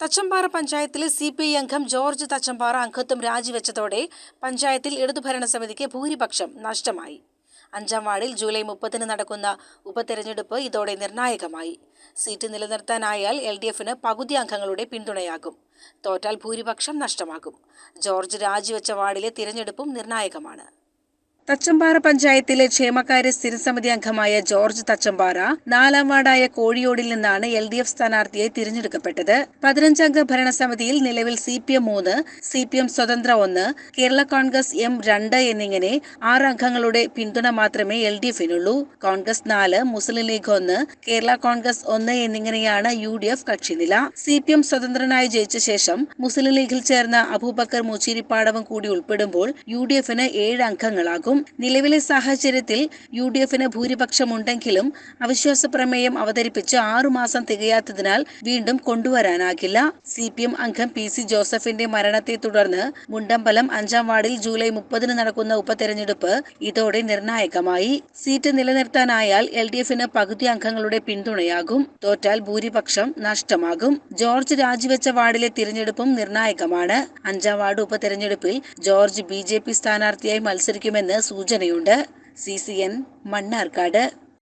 തച്ചമ്പാറ പഞ്ചായത്തിലെ C P I അംഗം George Thachampara അംഗത്വം രാജിവെച്ചതോടെ പഞ്ചായത്തിൽ ഇടതുഭരണ സമിതിക്ക് ഭൂരിപക്ഷം നഷ്ടമായി. അഞ്ചാം വാർഡിൽ ജൂലൈ മുപ്പതിന് നടക്കുന്ന ഉപതെരഞ്ഞെടുപ്പ് ഇതോടെ നിർണായകമായി. സീറ്റ് നിലനിർത്താനായാൽ എൽ ഡി എഫിന് പകുതി അംഗങ്ങളുടെ പിന്തുണയാകും. തോറ്റാൽ ഭൂരിപക്ഷം നഷ്ടമാകും. ജോർജ് രാജിവെച്ച വാർഡിലെ തിരഞ്ഞെടുപ്പും നിർണായകമാണ്. തച്ചമ്പാറ പഞ്ചായത്തിലെ ക്ഷേമകാര്യ സ്ഥിരസമിതി അംഗമായ ജോർജ് തച്ചമ്പാറ നാലാം വാർഡായ കോഴിയോടിൽ നിന്നാണ് എൽ ഡി എഫ് സ്ഥാനാർത്ഥിയായി തിരഞ്ഞെടുക്കപ്പെട്ടത്. പതിനഞ്ചംഗ ഭരണസമിതിയിൽ നിലവിൽ സി പി എം മൂന്ന് സി പി എം സ്വതന്ത്ര ഒന്ന് കേരള കോൺഗ്രസ് എം രണ്ട് എന്നിങ്ങനെ ആറ് അംഗങ്ങളുടെ പിന്തുണ മാത്രമേ എൽ ഡി എഫിനുള്ളൂ. കോൺഗ്രസ് നാല് മുസ്ലിം ലീഗ് ഒന്ന് കേരള കോൺഗ്രസ് ഒന്ന് എന്നിങ്ങനെയാണ് യു ഡി എഫ് കക്ഷിനില. സി പി എം സ്വതന്ത്രനായി ജയിച്ച ശേഷം മുസ്ലിം ലീഗിൽ ചേർന്ന അബൂബക്കർ മുച്ചീരിപ്പാടവും കൂടി ഉൾപ്പെടുമ്പോൾ യു ഡി എഫിന് ഏഴ് അംഗങ്ങളാകും. നിലവിലെ സാഹചര്യത്തിൽ യു ഡി എഫിന് ഭൂരിപക്ഷമുണ്ടെങ്കിലും അവിശ്വാസ പ്രമേയം അവതരിപ്പിച്ച് ആറുമാസം തികയാത്തതിനാൽ വീണ്ടും കൊണ്ടുവരാനാകില്ല. സി പി എം അംഗം പി സി ജോസഫിന്റെ മരണത്തെ തുടർന്ന് മുണ്ടമ്പലം അഞ്ചാം വാർഡിൽ ജൂലൈ മുപ്പതിന് നടക്കുന്ന ഉപതെരഞ്ഞെടുപ്പ് ഇതോടെ നിർണായകമായി. സീറ്റ് നിലനിർത്താനായാൽ എൽ ഡി എഫിന് പകുതി അംഗങ്ങളുടെ പിന്തുണയാകും. തോറ്റാൽ ഭൂരിപക്ഷം നഷ്ടമാകും. ജോർജ് രാജിവെച്ച വാർഡിലെ തിരഞ്ഞെടുപ്പും നിർണായകമാണ്. അഞ്ചാം വാർഡ് ഉപതെരഞ്ഞെടുപ്പിൽ ജോർജ് ബി ജെ പി സ്ഥാനാർത്ഥിയായി മത്സരിക്കുമെന്ന് സൂചനയുണ്ട് സി സി എൻ മണ്ണാർക്കാട്